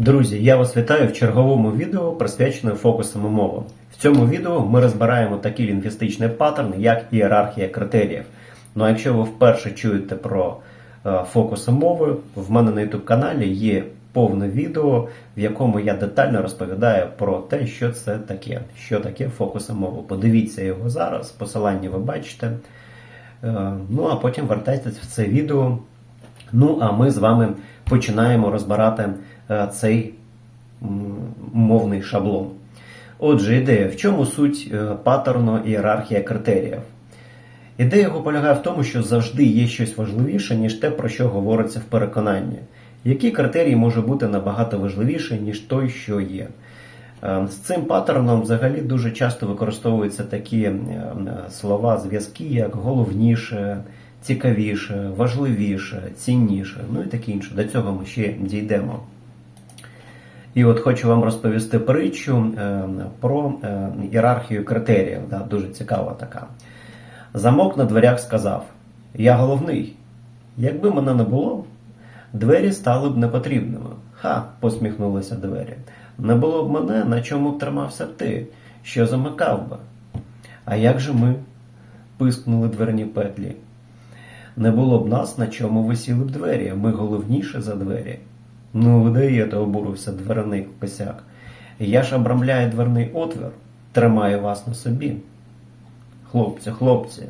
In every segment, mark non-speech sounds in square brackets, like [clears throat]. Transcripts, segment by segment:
Друзі, я вас вітаю в черговому відео, присвяченому фокусам мови. В цьому відео ми розбираємо такі лінгвістичні паттерни, як ієрархія критеріїв. Ну а якщо ви вперше чуєте про е, фокуси мови, в мене на YouTube каналі є повне відео, в якому я детально розповідаю про те, що це таке, що таке фокуси мови. Подивіться його зараз, посилання ви бачите. Е, Ну а потім вертайтесь в це відео. Ну а ми з вами починаємо розбирати е, цей мовний шаблон. Отже, ідея, в чому суть е, паттерну ієрархія критеріїв? Ідея його полягає в тому, що завжди є щось важливіше, ніж те, про що говориться в переконанні. Які критерії може бути набагато важливіше, ніж той, що є. Е, З цим паттерном взагалі дуже часто використовуються такі слова, зв'язки, як головніше, цікавіше, важливіше, цінніше, ну і таке інше. До цього ми ще дійдемо. І от хочу вам розповісти притчу е, про е, ієрархію критеріїв. Да, дуже цікава така. Замок на дверях сказав: Я головний. Якби мене не було, двері стали б непотрібними. Ха, посміхнулися двері. Не було б мене, на чому б тримався ти, що замикав би. А як же ми? пискнули дверні петлі. Не було б нас, на чому висіли б двері, ми головніше за двері. Ну, ви даєте, обурився дверний косяк. Я ж обрамляю дверний отвір, тримаю вас на собі. Хлопці, хлопці,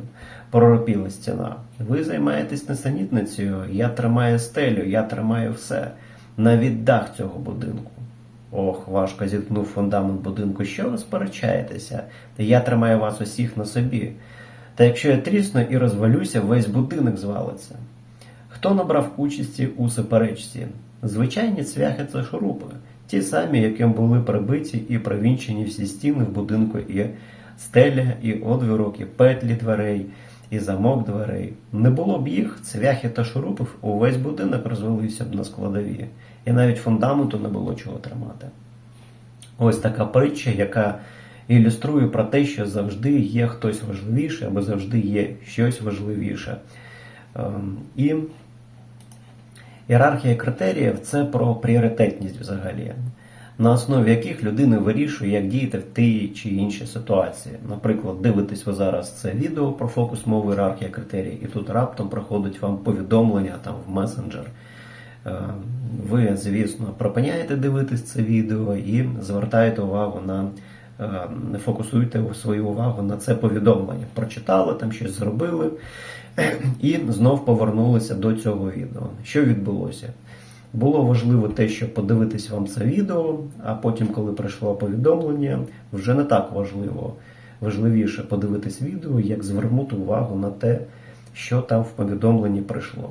проропіла стіна. Ви займаєтесь несенітницею, я тримаю стелю, я тримаю все, навіть дах цього будинку. Ох, важко зіткнув фундамент будинку. Що ви сперечаєтеся? Я тримаю вас усіх на собі. Та якщо я трісну і розвалюся, весь будинок звалиться. Хто набрав участі у суперечці? Звичайні цвяхи це шурупи, ті самі, яким були прибиті і провінчені всі стіни в будинку, і стеля, і одвірок, і петлі дверей, і замок дверей. Не було б їх, цвяхи та шурупів, увесь будинок розвалився б на складові, і навіть фундаменту не було чого тримати. Ось така притча, яка ілюструє про те, що завжди є хтось важливіший, або завжди є щось важливіше. Ем, І ієрархія критеріїв це про пріоритетність взагалі, на основі яких людина вирішує, як діяти в тій чи іншій ситуації. Наприклад, дивитесь ви зараз це відео про фокус мови ієрархія критерій, і тут раптом проходить вам повідомлення там в месенджер. Е, Ви, звісно, припиняєте дивитись це відео і звертаєте увагу на е, фокусуєте свою увагу на це повідомлення. Прочитали, там щось зробили і знов повернулися до цього відео. Що відбулося? Було важливо те, щоб подивитись вам це відео, а потім, коли прийшло повідомлення, вже не так важливо. Важливіше подивитись відео, як звернути увагу на те, що там в повідомленні прийшло.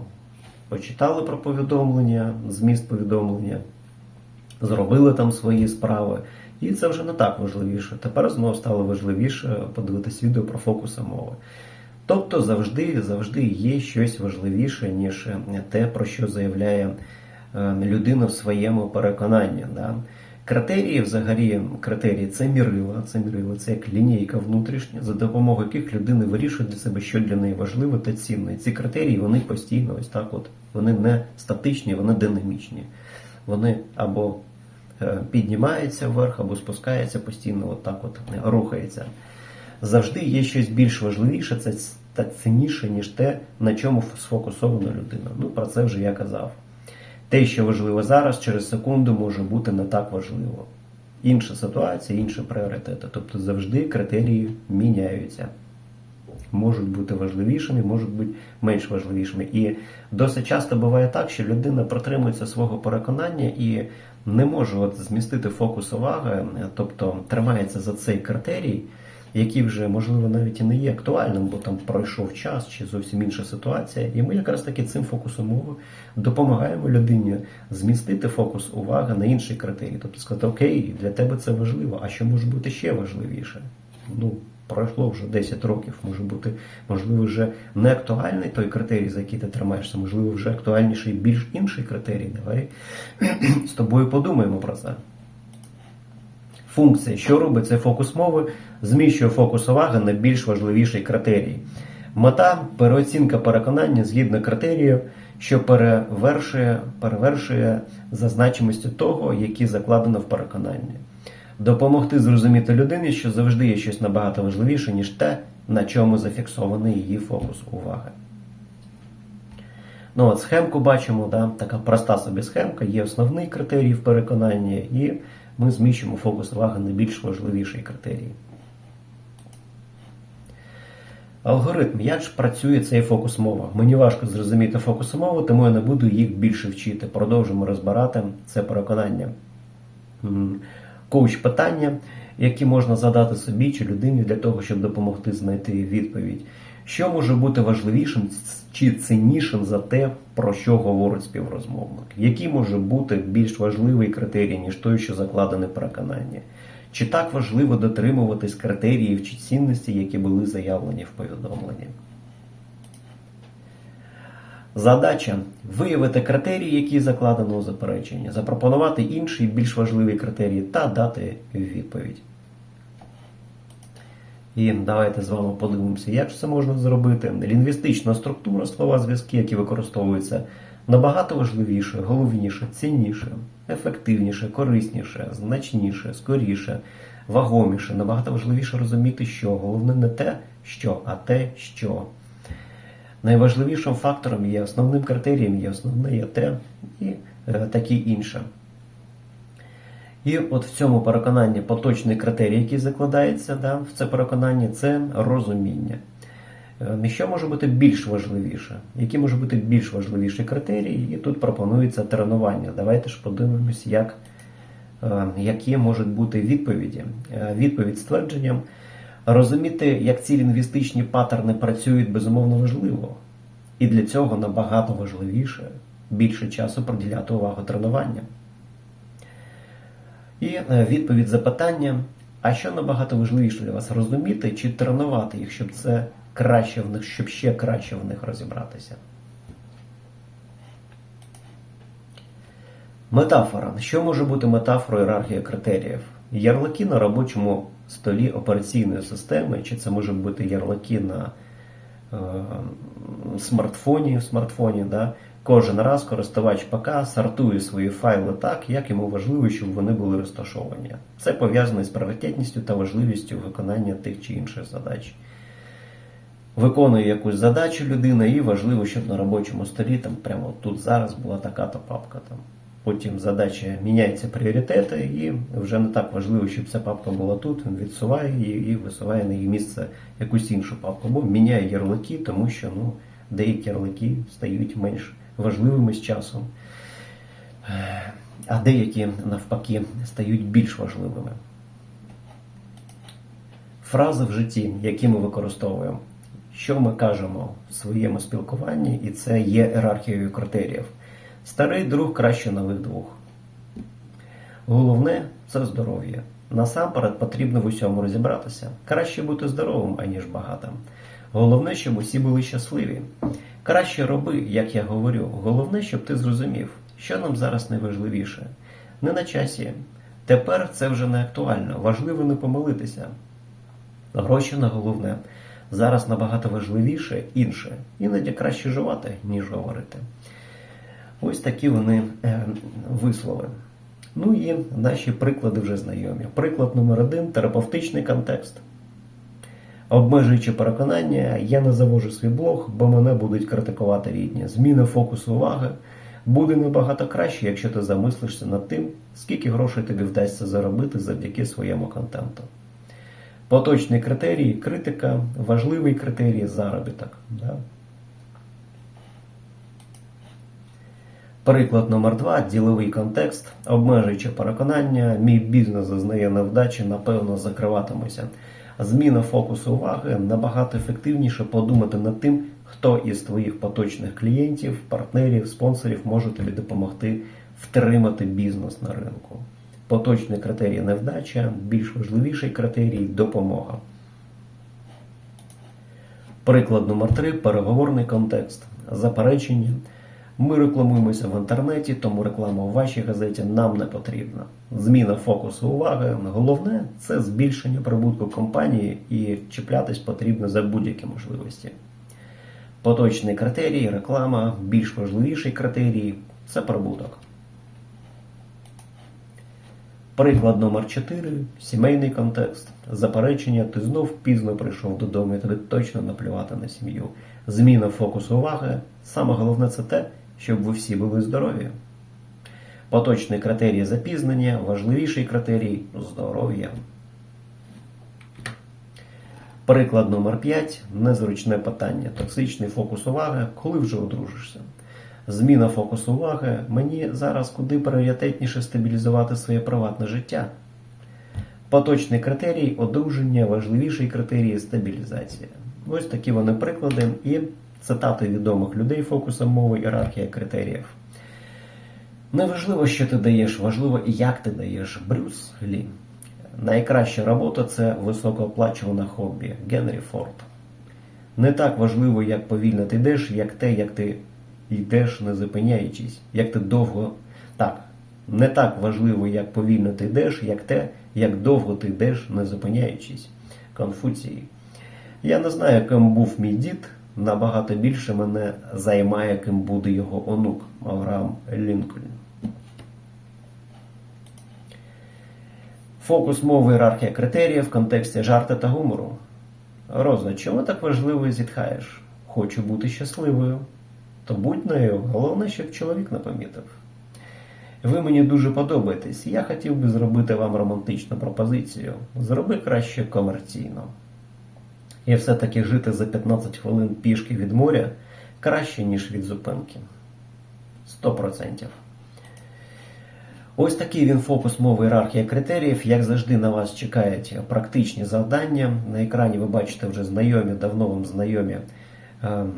Почитали про повідомлення, зміст повідомлення, зробили там свої справи, і це вже не так важливіше. Тепер знову стало важливіше подивитись відео про фокуси мови. Тобто завжди, завжди є щось важливіше, ніж те, про що заявляє е, людина в своєму переконанні. Да? Критерії, взагалі, критерії це мірила, це мірила, це як лінійка внутрішня, за допомогою яких людина вирішує для себе, що для неї важливо та цінно. І ці критерії вони постійно ось так, от вони не статичні, вони динамічні. Вони або е, піднімаються вверх, або спускаються постійно, от так от рухаються. Завжди є щось більш важливіше, це та цінніше, ніж те, на чому сфокусована людина. Ну, про це вже я казав. Те, що важливо зараз, через секунду може бути не так важливо. Інша ситуація, інші пріоритети. Тобто завжди критерії міняються. Можуть бути важливішими, можуть бути менш важливішими. І досить часто буває так, що людина протримується свого переконання і не може от змістити фокус уваги, тобто тримається за цей критерій, який вже, можливо, навіть і не є актуальним, бо там пройшов час чи зовсім інша ситуація. І ми якраз таки цим фокусом мови допомагаємо людині змістити фокус уваги на інший критерій. Тобто сказати, окей, для тебе це важливо, а що може бути ще важливіше? Ну, пройшло вже 10 років, може бути, можливо, вже не актуальний той критерій, за який ти тримаєшся, можливо, вже актуальніший більш інший критерій. Давай [clears throat] з тобою подумаємо про це. Функція, що робить цей фокус мови, зміщує фокус уваги на більш важливіший критерій. Мета переоцінка переконання згідно критеріїв, що перевершує, перевершує за значимістю того, які закладено в переконанні. Допомогти зрозуміти людині, що завжди є щось набагато важливіше, ніж те, на чому зафіксований її фокус уваги. Ну от схемку бачимо, да, така проста собі схемка, є основний критерій в переконанні, і ми зміщуємо фокус уваги на більш важливіший критерій. Алгоритм, як ж працює цей фокус мова? Мені важко зрозуміти фокус мови, тому я не буду їх більше вчити. Продовжимо розбирати це переконання. Коуч питання, які можна задати собі чи людині для того, щоб допомогти знайти відповідь. Що може бути важливішим чи ціннішим за те, про що говорить співрозмовник? Який може бути більш важливий критерій, ніж той, що закладений в переконанні? Чи так важливо дотримуватись критеріїв чи цінностей, які були заявлені в повідомленні? Задача виявити критерії, які закладено у запереченні, запропонувати інший більш важливий критерій та дати відповідь. І давайте з вами подивимося, як це можна зробити. Лінгвістична структура, слова зв'язки, які використовуються, набагато важливіше, головніше, цінніше, ефективніше, корисніше, значніше, скоріше, вагоміше. Набагато важливіше розуміти, що головне не те, що, а те, що. Найважливішим фактором є основним критерієм, є основне є те і е, таке інше. І от в цьому переконанні поточний критерій, який закладається да, в це переконання, це розуміння. Е, Що може бути більш важливіше? Які може бути більш важливіші критерії? І тут пропонується тренування. Давайте ж подивимось, як, е, які можуть бути відповіді. Відповідь з твердженням. Розуміти, як ці лінгвістичні паттерни працюють, безумовно важливо. І для цього набагато важливіше більше часу приділяти увагу тренуванням. І е, відповідь запитання: а що набагато важливіше для вас розуміти чи тренувати їх, щоб це краще в них, щоб ще краще в них розібратися? Метафора. Що може бути метафорою ієрархія критеріїв? Ярлики на робочому столі операційної системи, чи це може бути ярлики на е, смартфоні, в смартфоні, да? Кожен раз користувач ПК сортує свої файли так, як йому важливо, щоб вони були розташовані. Це пов'язано з пріоритетністю та важливістю виконання тих чи інших задач. Виконує якусь задачу людина, і важливо, щоб на робочому столі там прямо тут зараз була така-то папка. Там. Потім задача міняється пріоритети, і вже не так важливо, щоб ця папка була тут. Він відсуває її і висуває на її місце якусь іншу папку. Або міняє ярлики, тому що ну, деякі ярлики стають менш важливими з часом, а деякі навпаки стають більш важливими. Фрази в житті, які ми використовуємо, що ми кажемо в своєму спілкуванні, і це є ієрархією критеріїв. Старий друг краще нових двох. Головне це здоров'я. Насамперед потрібно в усьому розібратися. Краще бути здоровим, аніж багатим. Головне, щоб усі були щасливі. Краще роби, як я говорю. Головне, щоб ти зрозумів, що нам зараз найважливіше. Не на часі. Тепер це вже не актуально. Важливо не помилитися. Гроші на головне. Зараз набагато важливіше інше. Іноді краще жувати, ніж говорити. Ось такі вони е, вислови. Ну і наші приклади вже знайомі. Приклад номер один терапевтичний контекст. Обмежуючи переконання, я не завожу свій блог, бо мене будуть критикувати рідні. Зміна фокусу уваги буде набагато краще, якщо ти замислишся над тим, скільки грошей тобі вдасться заробити завдяки своєму контенту. Поточний критерій критика, важливий критерій заробіток. Да? Приклад номер два діловий контекст, обмежуючи переконання, мій бізнес зазнає невдачі, напевно, закриватимуся. Зміна фокусу уваги набагато ефективніше подумати над тим, хто із твоїх поточних клієнтів, партнерів, спонсорів може тобі допомогти втримати бізнес на ринку. Поточний критерій невдача, більш важливіший критерій допомога. Приклад номер 3 переговорний контекст. Заперечення. Ми рекламуємося в інтернеті, тому реклама у вашій газеті нам не потрібна. Зміна фокусу уваги. Головне це збільшення прибутку компанії і чіплятись потрібно за будь-які можливості. Поточний критерій, реклама, більш важливіший критерій це прибуток. Приклад номер 4 сімейний контекст. Заперечення, ти знов пізно прийшов додому, і тобі точно наплювати на сім'ю. Зміна фокусу уваги. Саме головне це те, щоб ви всі були здорові. Поточний критерій запізнення, важливіший критерій здоров'я. Приклад номер 5 незручне питання. Токсичний фокус уваги, коли вже одружишся. Зміна фокусу уваги. Мені зараз куди пріоритетніше стабілізувати своє приватне життя. Поточний критерій одруження, важливіший критерій стабілізація. Ось такі вони приклади і цитати відомих людей фокусом мови, ієрархія критеріїв. Неважливо, що ти даєш, важливо, як ти даєш. Брюс Лі. Найкраща робота це високооплачуване хобі. Генрі Форд. Не так важливо, як повільно ти йдеш, як те, як ти йдеш, не зупиняючись, як ти довго. Так, не так важливо, як повільно ти йдеш, як те, як довго ти йдеш, не зупиняючись. Конфуції. Я не знаю, ким був мій дід. Набагато більше мене займає, ким буде його онук Авраам Лінкольн. Фокус мови ієрархія критеріїв в контексті жарта та гумору. Роза, чому так важливо зітхаєш? Хочу бути щасливою. То будь нею, головне, щоб чоловік не помітив. Ви мені дуже подобаєтесь, я хотів би зробити вам романтичну пропозицію. Зроби краще комерційно. І все-таки жити за 15 хвилин пішки від моря краще, ніж від зупинки. 100%. Ось такий він фокус мови ієрархія критеріїв. Як завжди, на вас чекають практичні завдання. На екрані ви бачите вже знайомі, давно вам знайомі ем,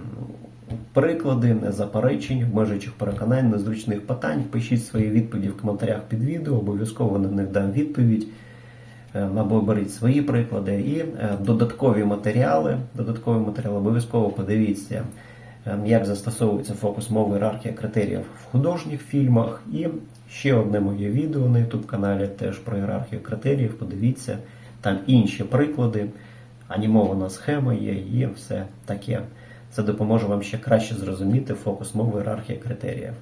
приклади, заперечень, обмежуючих переконань, незручних питань. Пишіть свої відповіді в коментарях під відео, обов'язково на них дам відповідь. Ем, Або беріть свої приклади і е, додаткові матеріали. Додаткові матеріали обов'язково подивіться, ем, як застосовується фокус мови ієрархія критеріїв в художніх фільмах. І ще одне моє відео на YouTube каналі теж про ієрархію критеріїв. Подивіться, там інші приклади, анімована схема є і все таке. Це допоможе вам ще краще зрозуміти фокус мови ієрархія критеріїв.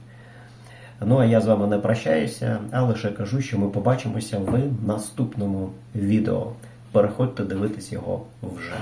Ну а я з вами не прощаюся, а лише кажу, що ми побачимося в наступному відео. Переходьте дивитись його вже.